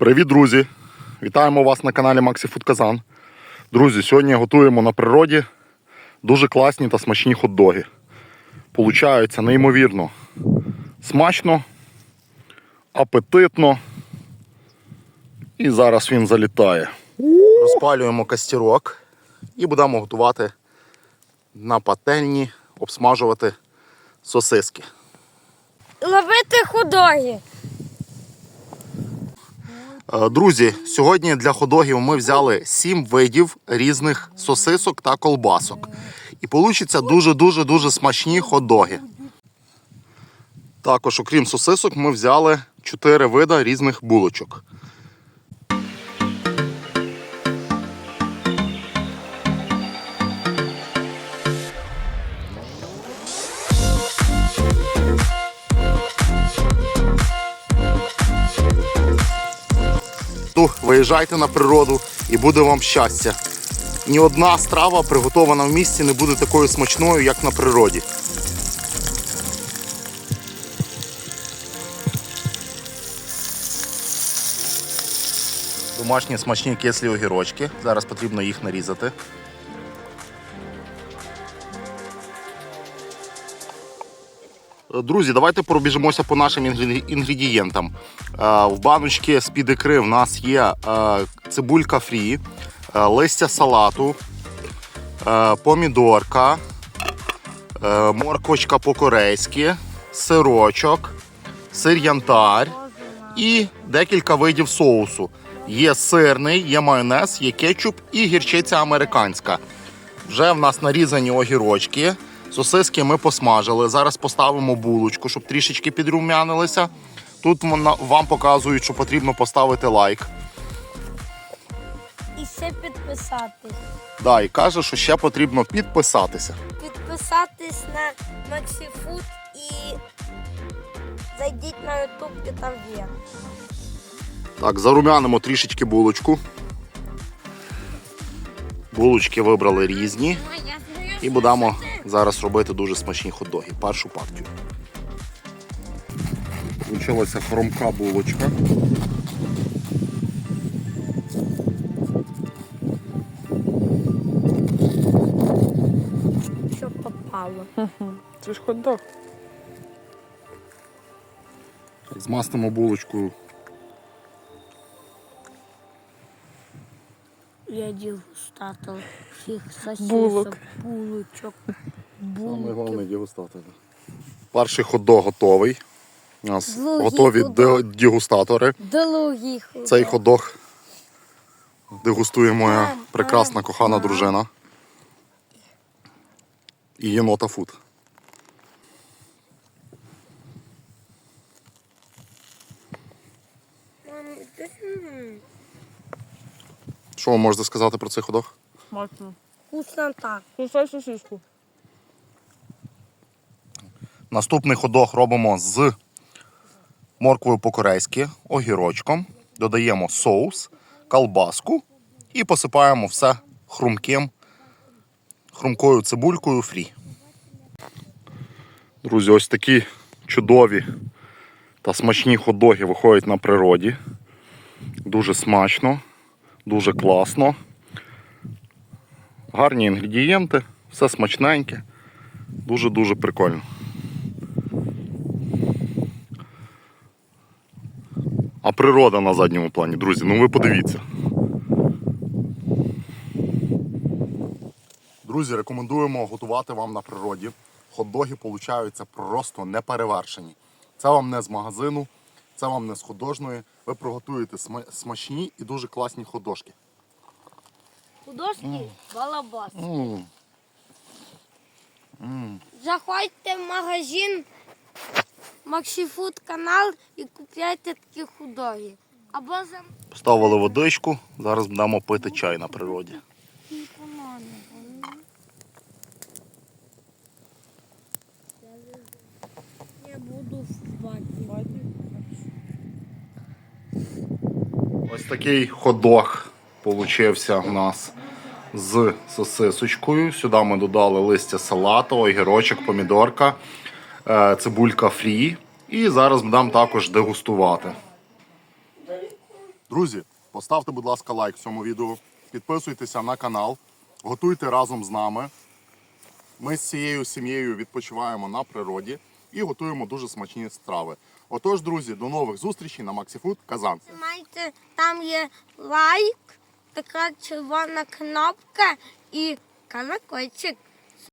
Привіт, друзі! Вітаємо вас на каналі Максі Фуд Казан. Друзі, сьогодні готуємо на природі дуже класні та смачні хот-доги. Получаються неймовірно смачно, апетитно. І зараз він залітає. Розпалюємо костерок і будемо готувати на пательні, обсмажувати сосиски. Ловити худоги. Е, Друзі, сьогодні для ходогів ми взяли 7 видів різних сосисок та колбасок. І получаться дуже-дуже дуже смачні ходоги. Також, окрім сосисок, ми взяли 4 вида різних булочок. Ну, виїжджайте на природу і буде вам щастя. Ні одна страва, приготована в місті, не буде такою смачною, як на природі. Домашні смачні кислі огірочки. Зараз потрібно їх нарізати. Друзі, давайте пробіжимося по нашим інгредієнтам. Е, В баночці з-під ікри в нас є е, цибулька фрі, е, листя салату, помідорка, морквочка по-корейськи, сирочок, сир янтар і декілька видів соусу. Є сирний, є майонез, є кетчуп і гірчиця американська. Вже в нас нарізані огірочки. Сосиски ми посмажили. Зараз поставимо булочку, щоб трішечки підрумянилися. Тут вам показують, що потрібно поставити лайк. І ще підписатись. Да, і каже, що ще потрібно підписатися. Підписатись на MaxiFood і зайдіть на YouTube, і там є. Так, зарумянимо трішечки булочку. Булочки вибрали різні. І будемо зараз робити дуже смачні хот-доги. Першу партію. Получилася хромка булочка. Що попало. Це ж хот-дог. Змастимо булочку Я дегустатор всіх сосисок, Булок. булочок, Саме головне булки. дегустатор. Перший хот-дог готовий. У нас Другий готові хот-дог. де- дегустатори. Другий Цей хот-дог дегустує моя прекрасна кохана дружина. І єнота фуд. Що ви можете сказати про цей хот-дог? Смачно. Вкуснота. Кусай сосиску. Наступний ходох робимо з морквою по-корейськи, огірочком, додаємо соус, колбаску і посипаємо все хрумким, хрумкою цибулькою фрі. Друзі, ось такі чудові та смачні ходоги виходять на природі. Дуже смачно, дуже класно. Гарні інгредієнти, все смачненьке, дуже-дуже прикольно. А природа на задньому плані, друзі, ну ви подивіться. Друзі, рекомендуємо готувати вам на природі. Хот-доги получаються просто неперевершені. Це вам не з магазину, це вам не з художної. Ви приготуєте смачні і дуже класні ходошки. Художки балабас. Заходьте в магазин MaxiFood канал і купляйте такі худоги. Або за Поставили водичку, зараз будемо пити чай на природі. Я буду в ваті. Ось такий ходох получився у нас з сосисочкою. Сюди ми додали листя салату, огірочок, помідорка, е, цибулька фрі. І зараз будемо також дегустувати. Друзі, поставте, будь ласка, лайк цьому відео, підписуйтеся на канал, готуйте разом з нами. Ми з цією сім'єю відпочиваємо на природі і готуємо дуже смачні страви. Отож, друзі, до нових зустрічей на Максіфуд Казан. Майте, там є лайк, така червона кнопка і колокольчик.